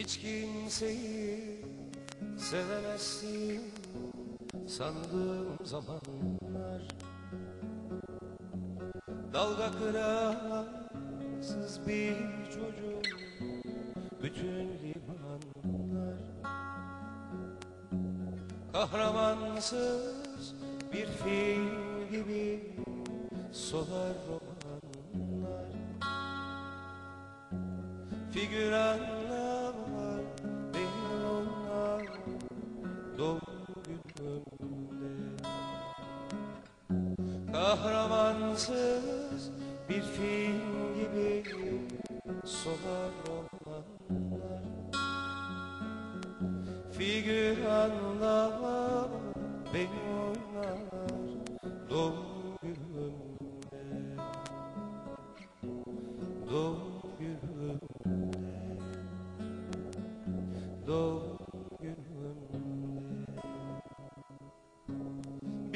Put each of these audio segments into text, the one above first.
Hiç kimseyi sevemezsin sandığım zamanlar. Dalga kırarsız bir çocuk bütün limanlar. Kahramansız bir film gibi solar romanlar. Figüranlar Kahramansız bir film gibi solar romanlar. Figüranlar beni oynar. Doğum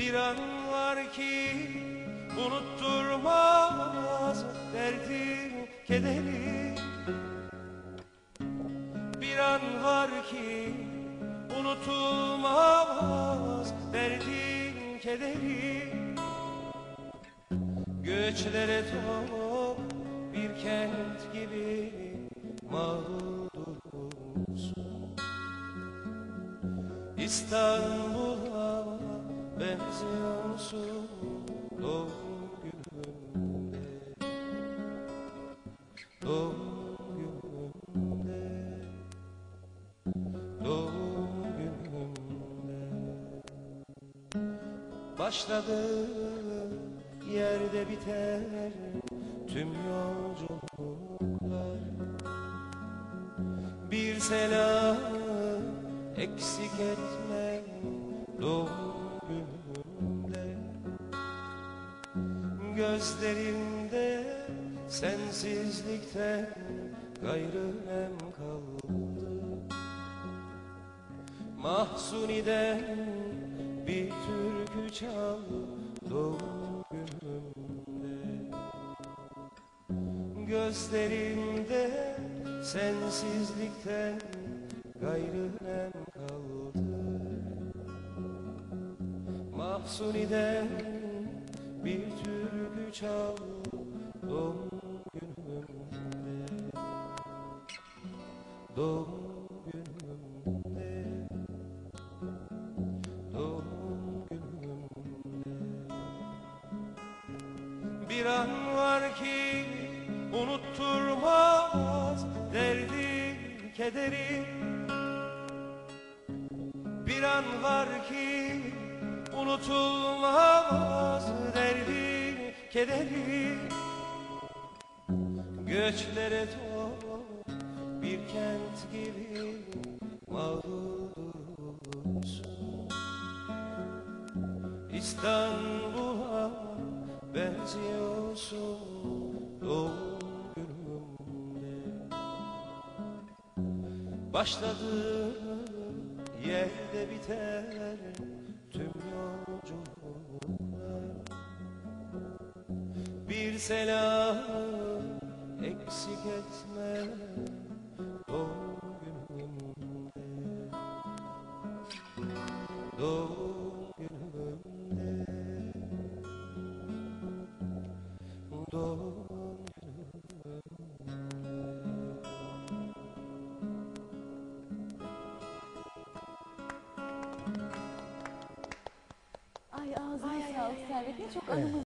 Bir an var ki unutturmaz derdim kederi. Bir an var ki unutulmaz derdim kederi. Göçlere top bir kent gibi mağdursun İstanbul'a benziyorsun doğum günümde Doğum günümde Doğum günümde Başladı yerde biter tüm yolculuklar. Bir selam eksik etme doğum Gözlerimde sensizlikten gayrı nem kaldı Mahsuni'den bir türkü çal doğum günümde. Gözlerimde sensizlikten gayrı nem kaldı Mahsuni'den bir türkü çal doğum günümde Doğum günümde Doğum günümde Bir an var ki unutturmaz derdi kederi Bir an var ki unutulmaz kederi Göçlere top bir kent gibi mağdursun İstanbul'a benziyorsun doğum günümde. Başladı yerde biter Bir selam eksik etme. Doğum günümde. Doğum günümde. Doğum Ay ağzına sağlık Servet. Ne çok anımız